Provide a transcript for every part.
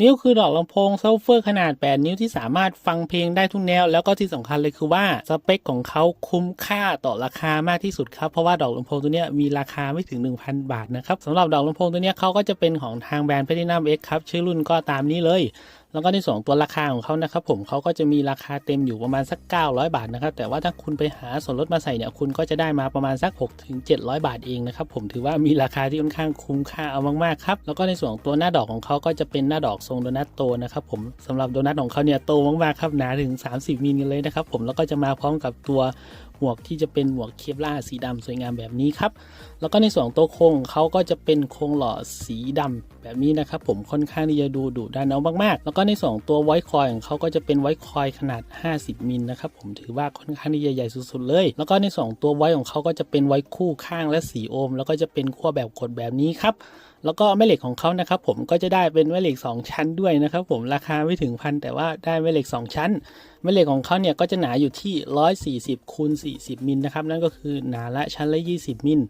นิ้วคือดอกลำโพงซัฟเฟอร์ขนาด 8 นิ้วที่สามารถฟังเพลงได้ทุกแนว แล้วก็ที่สำคัญเลยคือว่าสเปคของเขาคุ้มค่าต่อราคามากที่สุดครับ เพราะว่าดอกลำโพงตัวนี้มีราคาไม่ถึง 1,000 บาทนะครับสำหรับดอกลำโพงตัวนี้เขาก็จะเป็นของทางแบรนด์ Platinum X ครับ ชื่อรุ่นก็ตามนี้เลย แล้วก็ในส่วนของตัวราคาของเขานะครับผมเขาก็จะมีราคาเต็มอยู่ประมาณสัก 900 บาทนะครับแต่ว่าถ้าคุณไปหาส่วนลดมาใส่เนี่ยคุณก็จะได้มาประมาณสัก6ถึง700 บาทเองนะครับผมถือว่ามีราคาที่ค่อนข้างคุ้มค่าเอามากๆครับแล้วก็ในส่วนของตัวหน้าดอกของเขาก็จะเป็นหน้าดอกทรงโดนัทโตนะครับผมสำหรับโดนัทของเขาเนี่ยโตมากๆครับหนาถึง 30มิลกันเลยนะครับผมแล้วก็จะมาพร้อมกับตัว วกที่จะเป็นหมวกเคปล่าสีดำสวยงามแบบนี้ครับ แล้วก็ในส่วนของตัวโครงเขาก็จะเป็นโครงหล่อสีดำแบบนี้นะครับ ผมค่อนข้างที่จะดูดุดันเอามากๆ แล้วก็ในส่วนของตัวไวท์คอยของเขาก็จะเป็นไวท์คอยขนาด 50 มิลนะครับ ผมถือว่าค่อนข้างที่จะใหญ่สุดๆเลย แล้วก็ในส่วนของตัวไวท์ของเขาก็จะเป็นไวท์คู่ข้างและสีโอม แล้วก็จะเป็นขั้วแบบกดแบบนี้ครับ แล้วก็แม่เหล็กของเขานะครับผมก็จะได้เป็นแม่เหล็ก 2 ชั้นด้วยนะครับผมราคาไม่ถึงพันแต่ว่าได้แม่เหล็ก 2 ชั้น แม่เหล็กของเขาเนี่ยก็จะหนาอยู่ที่ 140คูณ40 มิลนะครับนั่นก็คือหนาละชั้นละ 20 มิล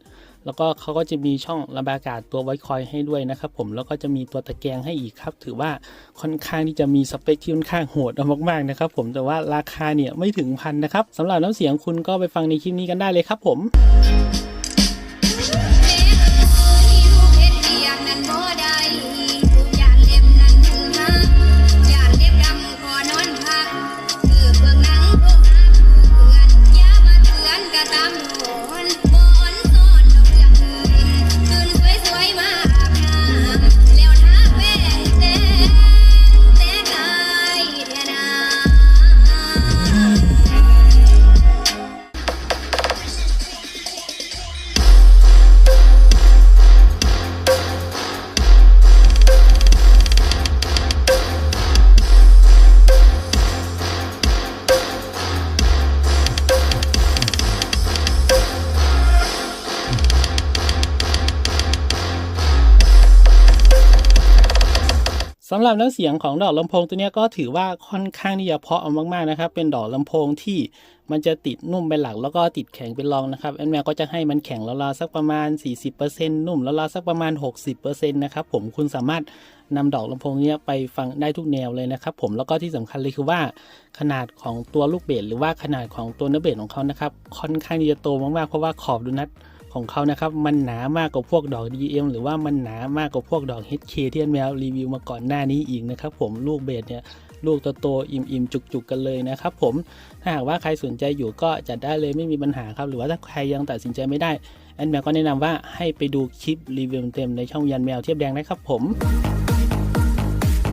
แล้วก็เขาก็จะมีช่องระบายอากาศตัวไวคอยให้ด้วยนะครับผมแล้วก็จะมีตัวตะแกรงให้อีกครับ ถือว่าค่อนข้างที่จะมีสเปคที่ค่อนข้างโหดมากๆนะครับผมแต่ว่าราคาเนี่ยไม่ถึงพันนะครับสำหรับน้ำเสียงคุณก็ไปฟังในคลิปนี้กันได้เลยครับผม สำหรับน้ำเสียงของดอกลำโพงตัวนี้ก็ถือว่าค่อนข้างที่จะเพราะเอามากๆนะครับ เป็นดอกลำโพงที่มันจะติดนุ่มเป็นหลักแล้วก็ติดแข็งเป็นรองนะครับแอนแมวก็จะให้มันแข็งราวๆสักประมาณ 40%นุ่มราวๆสักประมาณ 60%นะครับผมคุณสามารถนำดอกลำโพงนี้ไปฟังได้ทุกแนวเลยนะครับผมแล้วก็ที่สำคัญเลยคือว่าขนาดของตัวลูกเบสหรือว่าขนาดของตัวเนื้อเบสของเขานะครับค่อนข้างที่จะโตมากๆเพราะว่าขอบดูนัด ของเขานะครับ มันหนามากกว่าพวกดอก DM หรือว่ามันหนามากกว่าพวกดอก HK ที่อันแมวรีวิวมาก่อนหน้านี้อีกนะครับผมลูกเบสเนี่ยลูกโตๆอิ่มๆจุกๆกันเลยนะครับผมถ้าหากว่าใครสนใจอยู่ก็จัดได้เลยไม่มีปัญหาครับ หรือว่าถ้าใครยังตัดสินใจไม่ได้แอนแมวก็แนะนำว่าให้ไปดูคลิปรีวิวเต็มในช่องยันแมวเทียบแดงนะครับผม